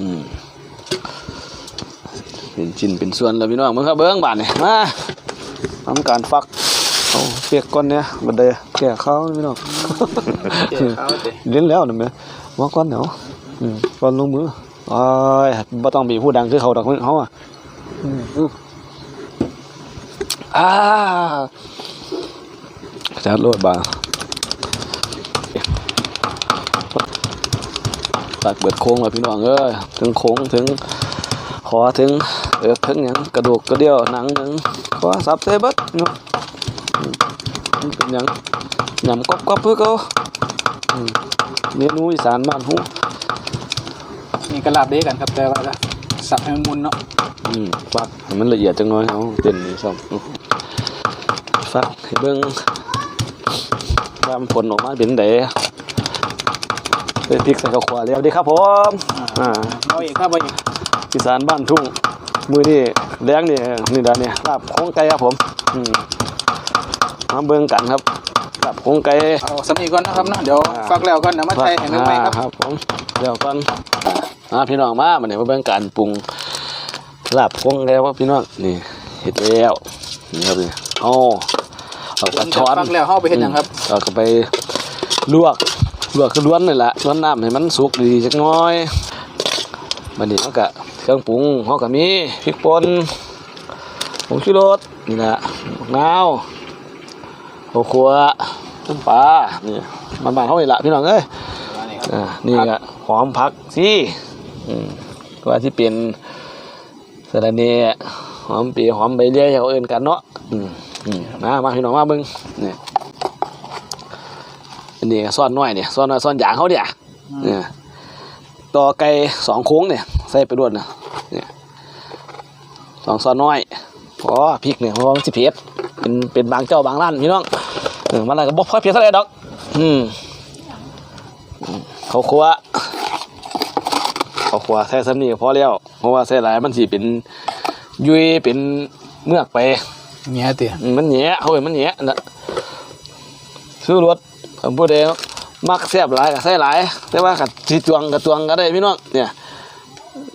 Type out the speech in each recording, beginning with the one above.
อืมเป็นชิ้นเป็นส่วนแล้วพี่น้องมึงครับเบิ้งบาดนี่มาทำการฟักเอาเปียกก้อนเนี่ยบันไดแก่ข้าวพี่น้องเจ้าเขาเด้เล่นแล้วนะแม่ว่าก้อนเนาะอืมก้อนลงมือโอ้ยบ่ต้องมีผู้ดังคือเขาดอกเฮาอะอืมอืมอ่าจัดโลดบา ตัดเบิดโค้งแล้วพี่น้องเอ้ยถึงโค้งถึงขอถึงเอิกถึงหยังกระดูกกระเดี่ยวหนังหนึงขอสับเซเบิดเนาะอืมมันเป็นหยังหยำกรอบๆเพื่อเขาเมนูอีสานบ้านฮู้นี่กระลาบเด้กันครับแต่ว่าก็สับให้มันมุนเนาะอืมฟักให้มันละเอียดจังน้อยเอาเต้นนี่ซ่อมฟักให้เบิ่งว่ามันผลออกมาเป็นได ใส่พริกใส่ข้าวคั่วแล้วดีครับผมอ่าเอาอีกครับเอาอีกอีสานบ้านทุ่ง มื้อนี้แรงนี่นี่ดานี่ลาบโครงไก่ครับผมอืมมาเบิ่งกันครับลาบโครงไก่เอาสำนีก่อนนะครับเนาะเดี๋ยวฟักแล้วก่อนเดี๋ยวมาไทยให้มันใหม่ครับอ่าครับผมเดี๋ยวก่อนอ่าพี่น้องมามาเนี่ยมาเบิ่งการปรุงลาบคงแล้วว่าพี่น้องนี่เห็ดแล้วนี่ครับนี่เอาเอากระช้อนฟักแล้วเข้าไปเฮ็ดหยังครับเอาก็ไปลวก ลวกคือล้วนนี่แหละล้วนน้ำให้มันสุกดีจักหน้อยบัดนี้มันก็เครื่องปรุงเฮาก็มีพริกป่นผงชูรสนี่แหละมะนาวข้าวคั่วน้ำปลานี่มันบานเฮานี่ล่ะพี่น้องเอ้ยอ่านี่ก็หอมผักสิอืมก็ว่าที่เป็นสะระเนหอมปีหอมใบเลี้ยเขาเอื่นกันเนาะอืมอืมามาพี่น้องมาเบิ่งนี่ย อันนี้ก็ซ่อนน้อยเนี่ยซ่อนน้อยซ่อนอย่างเขาเนี่ยเนี่ยต่อไก่สองโค้งเนี่ยใส่ไปด้วยนะเนี่ยสองซ่อนน้อยอ๋อพริกเนี่ยเพราะว่ามันสิเผ็ดเป็นเป็นบางเจ้าบางร้านพี่น้องเออมันอะไรก็บ่ค่อยเผ็ดเท่าไหร่ดอก อืมเขาครัวเขาครัวใส่ซ้ำนี่ก็พอแล้วเพราะว่าใส่หลายมันสิเป็นยุยเป็นเมือกไปเงี้ยเตี้ยอืมมันแหนะเขาเป็นมันแหนะนะซื้อรถ ผมพูดเองมักแซ่บหลายก็ใส่หลาย แต่ว่ากับจีจวงกับจวงก็ได้พี่น้องเนี่ย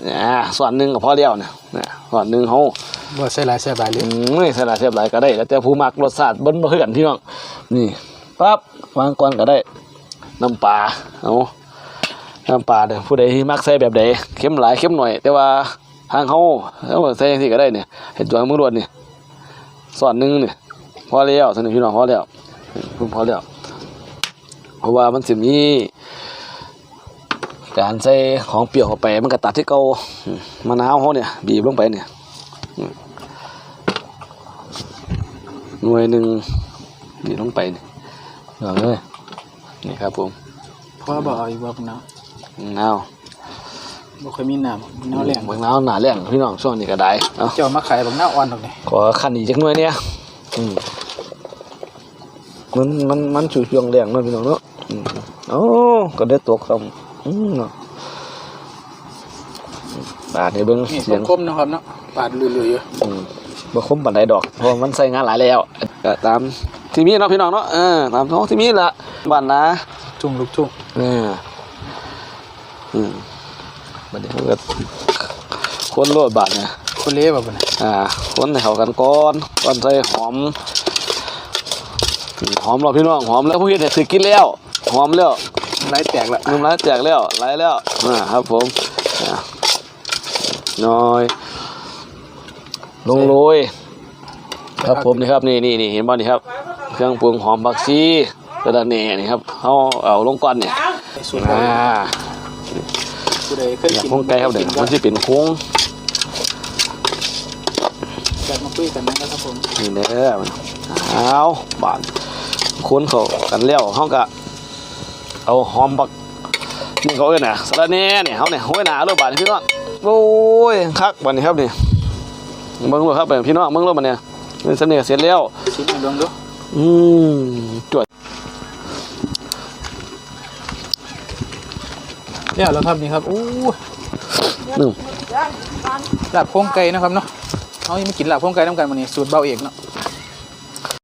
เนี่ยส่วนหนึ่งก็พอแล้วเนี่ยเนี่ยส่วนหนึ่งเขาบ่ใส่หลายใส่หลายเลยอืมไม่ใส่หลายแซ่บหลายก็ได้แล้วแต่ผู้มักรสชาติบนบ่คือกันพี่น้องนี่ปั๊บวางก่อนก็ได้น้ำปลาเอาน้ำปลาเด้อผู้ใดที่มักใส่แบบใดเค็มหลายเค็มหน่อย แต่ว่าทางเขาเอาใส่จังซี่ก็ได้เนี่ยเห็ดจวงมือรวดนี่สอนหนึงนี่พอแล้วสนิทพี่น้องพอแล้วเพิ่งพอแล้ว เพราะว่ามันสิมีการใส่ของเปรี้ยวเข้าไป มันก็ตัดที่เก่าอืมมะนาวเขาเนี่ยบีบลงไปเนี่ยอืมหน่วยหนึ่งบีบลงไปนี่เอาเลยนี่ครับผมเพราะว่าบ่เอาอีกบ่น้นาวำบ่เคยมีน้ำน้ำแรงบางนาวหนาแรงพี่น้องช่วงนี้ก็ได้เอาเจ้ามาขายบักน้าอ่อนตรงนี้ขอขันอีกจักหน่อยเนี่ยอืมมันมันมันชูช่วงแรงเนาะพี่น้องเนาะอืม โอ้ก็ได้ตกคำอืมเนาะบาดในเบิ้งนี่เสียงคมๆนะครับเนาะปาดลุยๆอยู่อืมบ่คมปานใดดอกเพราะว่ามันใส่งานหลายแล้วก็ตามที่มีเนาะพี่น้องเนาะเออตามท้องที่มีละบ้านนะทุ่งลูกทุ่งเอออืมบัดนี้เขาก็คนโลดบาดเนี่ยคนเละบ่บ่น่ะอ่าคนให้เข้ากันก่อนก่อนใส่หอมหอมเราพี่น้องหอมแล้วผู้เฮ็ดให้ถือกินแล้ว หอมแล้วหลายแตกละน้ำลายแตกแล้วไหลแล้วอ่าครับผมน้อย ลงโรยครับผมนี่ครับนี่นี่นี่เห็นบ่นี่ครับ เครื่องปรุงหอมบักชีกระดาษเน่นี่ครับเอาเอาลงก่อนเนี่ยสูตรอ่าผู้อยากโค้งไก่ครับเด็กกิมันจะเป็นโค้งแบบมาคุยกันนะครับผมนี่เด้อเอาบานคุ้นเขากันแล้วเขาก็ เอาหอมบักนี่เขาเอ้ยน่ะสะระแหน่เนี่ยเขาเนี่ยห้อยหนาเลยบาดนี่พี่น้องโอ้ยคักบานนี้ครับนี่เบิ่งเลยครับพี่น้องเบิ่งเลยบานเนี่ยเป็นเสน่ห์เสร็จแล้วชิมให้ลองดูอืมจวดเนี่ยแล้วครับนี่ครับอู้หนึ่งลาบโค้งไก่นะครับเนาะเฮายังไม่กินลาบโค้งไก่นํกันมื้อนี้สูตรเบาเอกเนาะ